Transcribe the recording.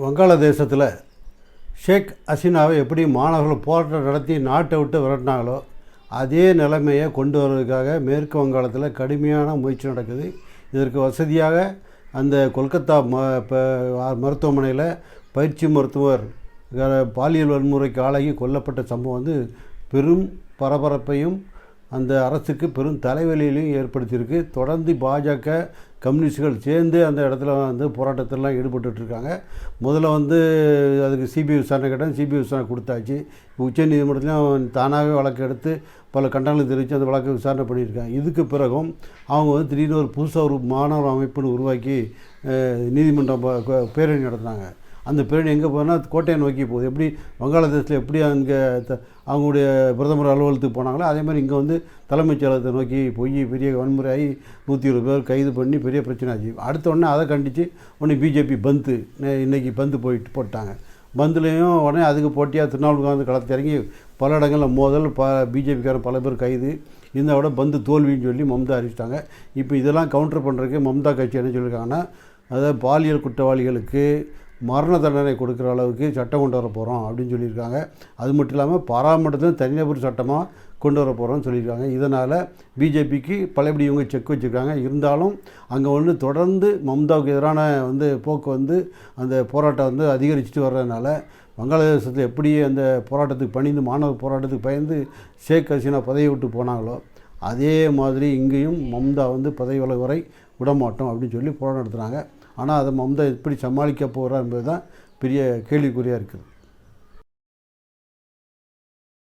வங்காளதேசத்தில் ஷேக் ஹசீனாவை எப்படி மாணவர்கள் போராட்டம் நடத்தி நாட்டை விட்டு விரட்டினாங்களோ அதே நிலைமையை கொண்டு வர்றதுக்காக மேற்கு வங்காளத்தில் கடுமையான முயற்சி நடக்குது. இதற்கு வசதியாக அந்த கொல்கத்தா ம மருத்துவமனையில் பயிற்சி மருத்துவர் பாலியல் வன்முறைக்கு ஆளாகி கொல்லப்பட்ட சம்பவம் வந்து பெரும் பரபரப்பையும் அந்த அரசுக்கு பெரும் தலைவலியிலையும் ஏற்படுத்தியிருக்கு. தொடர்ந்து பாஜக கம்யூனிஸ்டுகள் சேர்ந்து அந்த இடத்துல வந்து போராட்டத்திலலாம் ஈடுபட்டுட்டு இருக்காங்க முதல்ல வந்து அதுக்கு சிபிஐ விசாரணை கேட்டால் சிபிஐ விசாரணை கொடுத்தாச்சு. உச்சநீதிமன்றத்துலையும் தானாகவே வழக்கு எடுத்து பல கண்டனங்கள் தெரிவித்து அந்த வழக்கு விசாரணை பண்ணியிருக்காங்க. இதுக்கு பிறகும் அவங்க வந்து திடீர்னு ஒரு புதுசாக ஒரு மாணவர் அமைப்புன்னு உருவாக்கி நீதிமன்றம் பேரணி நடத்துனாங்க. அந்த பேரணி எங்கே போனால் கோட்டையை நோக்கி போகுது. எப்படி வங்காளதேசத்தில் எப்படி அங்கே த- அவங்களுடைய பிரதமர் அலுவலகத்துக்கு போனாங்களோ அதே மாதிரி இங்கே வந்து தலைமைச் செயலகத்தை நோக்கி போய் பெரிய வன்முறையாகி நூற்றி இருபது பேர் கைது பண்ணி பெரிய பிரச்சனை ஆச்சு. அடுத்த உடனே அதை கண்டித்து உடனே பிஜேபி பந்து இன்றைக்கி இன்னைக்கு பந்து போயிட்டு போட்டாங்க. பந்துலேயும் உடனே அதுக்கு போட்டியாக திருநாவுக்கு வந்து களத்தை இறங்கி பல இடங்களில் மோதல் ப பிஜேபிக்காரன் பல பேர் கைது. இந்த விட பந்து தோல்வின்னு சொல்லி மம்தா அறிவிச்சிட்டாங்க. இப்போ இதெல்லாம் கவுண்டர் பண்ணுறதுக்கு மம்தா கட்சி என்ன சொல்லியிருக்காங்கன்னா அதாவது பாலியல் குற்றவாளிகளுக்கு மரண தண்டனை கொடுக்குற அளவுக்கு சட்டம் கொண்டு வர போகிறோம் அப்படின்னு சொல்லியிருக்காங்க. அது மட்டும் இல்லாமல் பாராமட்டத்தில் தனிநபர் சட்டமாக கொண்டு வர போகிறோம்னு சொல்லியிருக்காங்க. இதனால் பிஜேபிக்கு பழையபடி இவங்க செக் வச்சுருக்காங்க. இருந்தாலும் அங்கே வந்து தொடர்ந்து மம்தாவுக்கு எதிரான வந்து போக்கு வந்து அந்த போராட்டம் வந்து அதிகரிச்சுட்டு வர்றதுனால வங்காளதேசத்தில் எப்படி அந்த போராட்டத்துக்கு பணிந்து மாணவர் போராட்டத்துக்கு பயந்து ஷேக் ஹசீனா பதவி விட்டு போனாங்களோ அதே மாதிரி இங்கேயும் மம்தா வந்து பதவி விலகு வரை விடமாட்டோம் அப்படின்னு சொல்லி போராட்டம் நடத்துகிறாங்க ஆனால் அதை மம்தா எப்படி சமாளிக்க போகிறா என்பது தான் பெரிய கேள்விக்குறியாக இருக்குது.